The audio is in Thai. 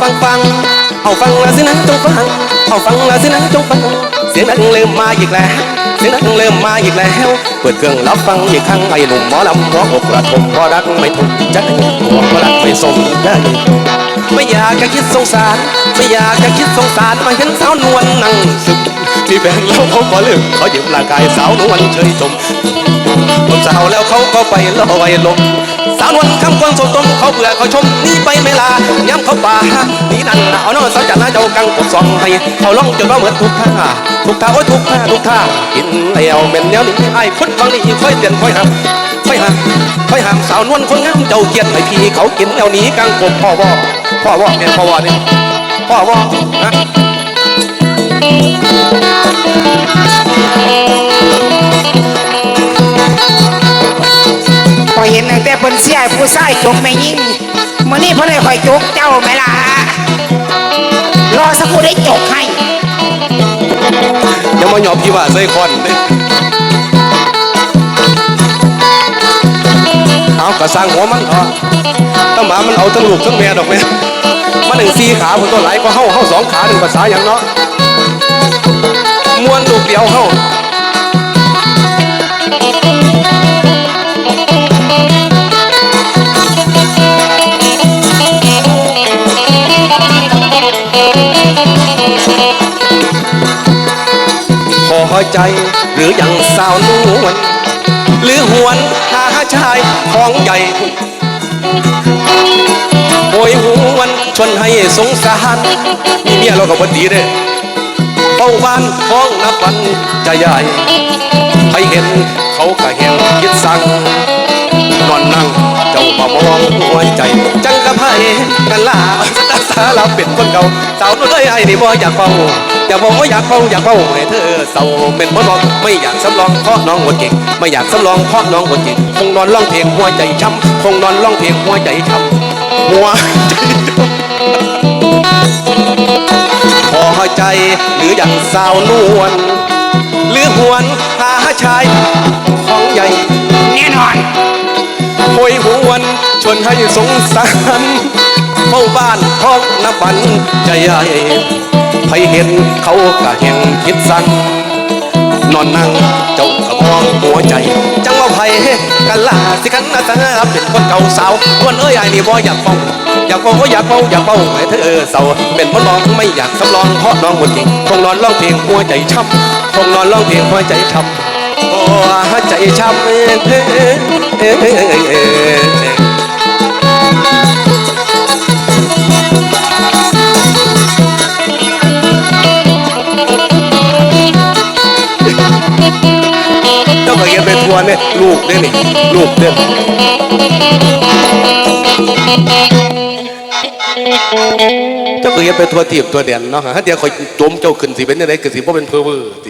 ฟังฟัง เอาฟังละสินะจงฟัง เอาฟังละสินะจงฟัง เสียงดังเริ่มมาอีกแล้ว เสียงดังเริ่มมาอีกแล้ว เปิดเครื่องรับฟังอีกครั้งไอ้หนุ่มหมอลำร้องอกระทมเพราะรักไม่ถูกใจหัวเพอรักไม่สมได้ไม่อยากจะคิดสงสาร ไม่อยากจะคิดสงสารมาเห็นสาวนวลนั่งซึม มีแฟนแล้วเขาขอเลิกขอยืมร่างกายสาวนวลเฉยชมคนสาวแล้วเขาก็ไปลอยลมสาวนวลคำควงสมตมเขาเบื่อเขาชมนี่ไปไม่ลาย้ำเขาป่าหนี่นั่นเอาเนาะสาวจันนะเจ้ากังกบสองให้เขาล่องจนว่าเหมือนทุกท่าทุกท่าโอ้ยทุกท่าทุกท่ากินแล้วเป็นแนวนี้ไอ้พุทธฟังนี่ค่อยเตือนค่อยหักค่อยหักค่อยหักสาวนวลคนงามเจ้าเกียรติให้พี่เขากินแล้วนี้กังกบพ่อวอพ่อวอเนี่ยพ่อวอเนี่ยพ่อวอนะ พอเห็นตั้งแต่เพิ่นเสียผู้ชายจกไม่ยิ่งมื้อนี้เพิ่นให้ข่อยจกเจ้าไหมล่ะรอสักครู่ได้จกให้ย่ามาหยอบพี่ว่าใส่คอนเอากระสร้างหัวมันเถอะถ้าหมามันเอาทั้งลูกทั้งแม่ดอกแม่มันหนึ่งสี่ขาผมตัวไหลก็เฮ้าเฮ้าสองขาหนึ่งภาษาอย่างเนาะ มวนลูกเดียวเฮาพอใจหรือยังสาวนวลหรือหวนหาชายของใหญ่โอยหวนชวนให้สงสารมีเมียเราก็บดีเด้อ เฝ้าบ้านท้องนับวันจะใหญ่ให้เห็นเขาก็เห็นคิดสั่งนอนนั่งเจ้ามามองหัวใจ จังกับไพ่กันลาสตาสาเราเป็นคนเก่าสาวนุ่นเอ้ยไอ้นี่บ่อยากเฝ้าอยากบอกว่าอยากเฝ้าอยากเฝ้าให้เธอเศร้าเป็นบ่นอนไม่อยากสำรองเพราะน้องหัวเก่งไม่อยากสำรองเพราะน้องหัวเก่งคงนอนร้องเพลงหัวใจช้ำคงนอนร้องเพลงหัวใจช้ำหัวใจช้ำ อใจ หรืออย่างสาวนวลหรือหวนหาชายของใหญ่แน่นอนโอยหวนชวนให้สงสารเฝ้าบ้านท้องนับวันใจใหญ่ใครเห็นเขาก็เห็นคิดสั่งนอนนั่งเจ้าก็มองหัวใจจังว่าไผกัน ล่าสิขันนาตาเป็นคนเก่าสาววันเอ้ยไอ้นี่บ่อยากฟ้องอยากฟ้องก็อยากเฝ้าอยากเฝ้าให้เธอเศร้าเป็นมนลองไม่อยากสำรองเพราะน้องหมดจริงคงนอนร้องเพลงหัวใจช้ำคงนอนร้องเพลงหัวใจช้ำหัวใจช้ำเอ้ยเอ้ยเอ้ยเอ้ยเอ้ยเอ้ย วเนี่ยลูกเด้นี่ลูกเด่นเจ้าก็เรียนไปทัวร์ทีบตัวเด่นเนาะฮะเดี๋ยวคอยจมเจ้าขึ้นสิเป็นอะไรขึ้นสิเพราะเป็นเพอเวอร์ติ